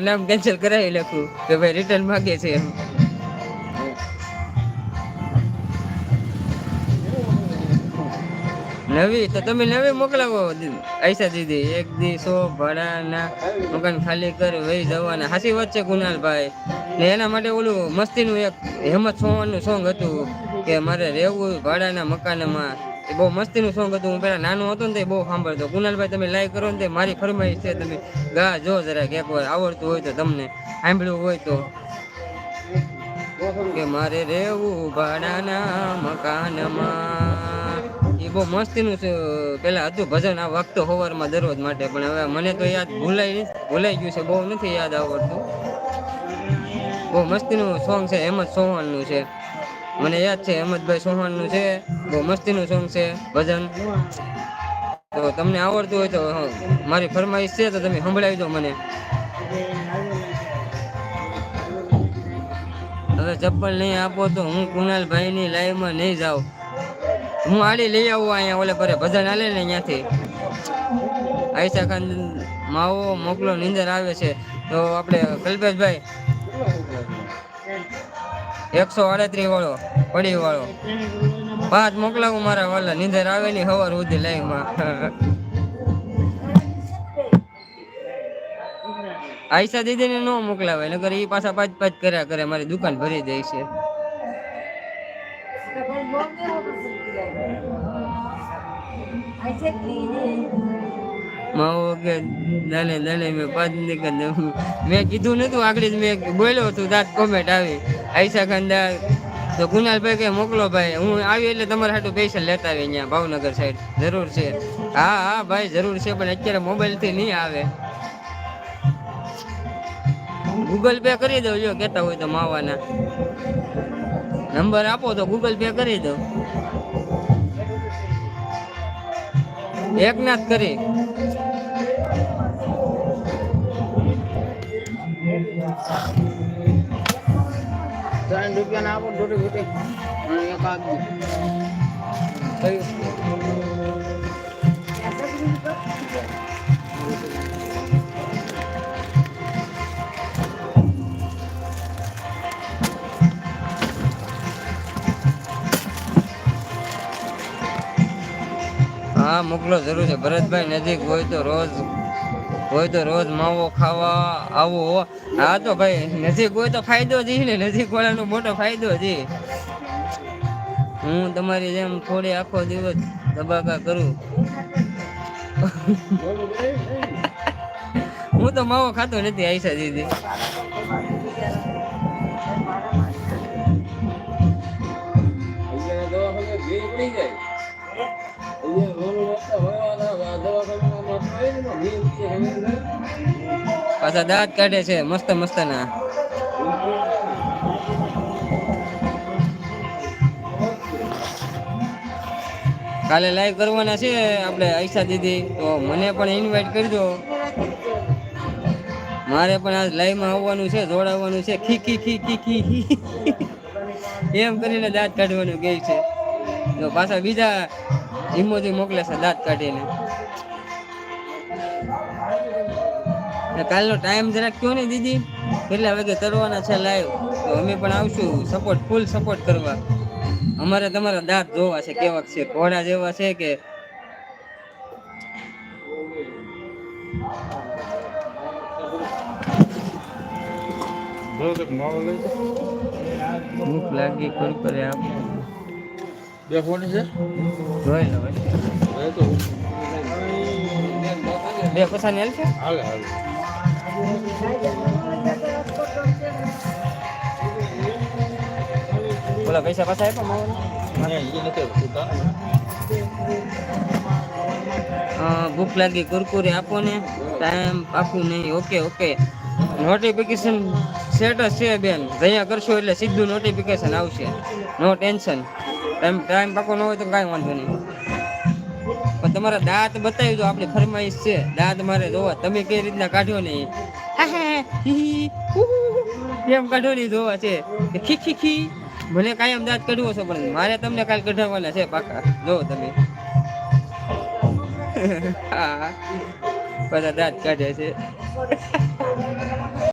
નામ કેન્સલ કરાવી લખું કે ભાઈ રિટર્ન માંગે છે એમ. નવી, તો તમે નવી મોકલાવો. આયશા દીદી, એક દી સો ભાડાના મકાન ખાલી કર, વહી જવાના. હાસી વાત છે કુનાલભાઈ ને એના માટે ઓલું મસ્તીનું એક હેમત સોવાનું સોંગ હતું કે મારે રહેવું ભાડાના મકાનમાં. એ બહુ મસ્તીનું સોંગ હતું. હું પહેલાં નાનું હતો ને તે બહુ સાંભળતો. કુનાલભાઈ તમે લાઈક કરો ને તે મારી ફરમાઈશ છે. તમે ગા, જો જરા એકવાર આવડતું હોય તો તમને સાંભળ્યું હોય તો. કે મારે રહેવું ભાડાના મકાનમાં. એ બહુ મસ્તીનું છે. પેલા હતું ભજન આ વખત સવારમાં દરરોજ માટે. પણ હવે મને તો યાદ ભૂલાઈ ભૂલાઈ ગયું છે. બહુ નથી યાદ આવડતું. બહુ મસ્તીનું સોંગ છે. એમ જ સોહણનું છે. મને યાદ છે હેમતભાઈ ચૌહાણનું છે, બહુ મસ્તીનું સોંગ છે, ભજન. તો તમને આવડતું હોય તો મારી ફરમાઈશ છે, તો તમે સંભળાવી દો મને. હવે ચપ્પલ નહીં આપો તો હું કુણાલભાઈની લાઈવમાં નહીં જાઉં. હું આડી લઈ આવું અહીંયા, ઓલે ભરે ભજન હાલે ને અહીંયાથી આયશા ખાન માવો મોકલો, નીંદર આવે છે. તો આપણે કલ્પેશભાઈ એકસો આડત્રીસ વાળો પડી વાળો. પાંચ મોકલાવું મારા વાલા, નીંદર આવેલી હવાર સુધી લાઈવમાં આયશા દીદીને ન મોકલાવે નગર એ પાછા પાંચ પાંચ કર્યા કરે, મારી દુકાન ભરી દે છે. માવો કે દલે દલે મેં પદ નીકળ દઉં. મેં કીધું નતું, આગળ જ મેં બોલ્યો હતું દાંત કોમેન્ટ આવી. આયશા ખંદા તો કુનાલભાઈ કે, મોકલો ભાઈ, હું આવી એટલે તમારા હાટું પૈસા લેતા આવી અહીંયા, ભાવનગર સાઈડ જરૂર છે. હા હા, ભાઈ, જરૂર છે, પણ અત્યારે મોબાઈલથી નહીં આવે. ગૂગલ પે કરી દો જો કહેતા હોય તો માવાના. નંબર આપો તો ગૂગલ પે કરી દો એકનાથ કરી. ત્રણ રૂપિયા ના આપો દોઢી અને એક આપજો. હા, મોકલો, જરૂર છે. ભરતભાઈ નજીક હોય તો રોજ, હોય તો રોજ માવો ખાવા આવો હો. તો ભાઈ, નજીક હોય તો ફાયદો જ ને, નજીક વાળાનો મોટો ફાયદો છે હું તમારી જેમ થોડી આખો દિવસ દબાકા કરું. હું તો માવો ખાતો નથી આઈસા દીદી. જાય. પાછા દાંત કાઢે છે, મસ્ત મસ્ત ના કાલે લાઈવ કરવાના છે આપણે આઈશા દીદી, તો મને પણ ઇન્વાઇટ કરજો. મારે પણ આજ લાઈવમાં આવવાનું છે જોડાવવાનું છે ખી ખી ખી ખી ખી. એમ કરીને દાંત કાઢવાનું કહે છે. તો પાછા બીજા ઇમોજી મોકલે છે દાંત કાઢીને. કાલનો ટાઈમ જરાક કયો ને દીદી. કેટલા વાગે કરવાના છે લાઈવ તો અમે પણ આવશું. સપોર્ટ ફૂલ સપોર્ટ કરવા. અમારે તમારા દાંત જોવા છે કેવા છે? ઘોડા જેવા છે કે? ભૂખ લાગી કુરકુરે આપ. બે ફોન છે જોઈ લો બે તો બે પૈસા ને છે હાલે હાલે બોલા પૈસા પાછા આપ્યા માવાના નહીં એ નથી આવતું. અ, ભૂખ લાગી કુરકુરે આપો ને ટાઈમ આપું નહીં ઓકે ઓકે નોટિફિકેશન સેટ જ છે બેન જયા કરશો એટલે સીધું નોટિફિકેશન આવશે. નો ટેન્શન ટાઈમ ટાઈમ પાકો ન હોય તો કાંઈ વાંધો નહીં. પણ તમારા દાંત બતાવી દો આપણી ફરમાઈશ છે. દાંત મારે જોવા. તમે કઈ રીતના કાઢો ને એ. હા, હા, હા, હી, હી, હુ, હુ, હુ. એમ કાઢો નહીં જોવા છે. ખી ખી ખી. મને કાયમ દાંત કાઢવો છો પણ મારે તમને કાલ કઢાવવાના છે પાકા. જો તમે. બધા દાંત કાઢે છે.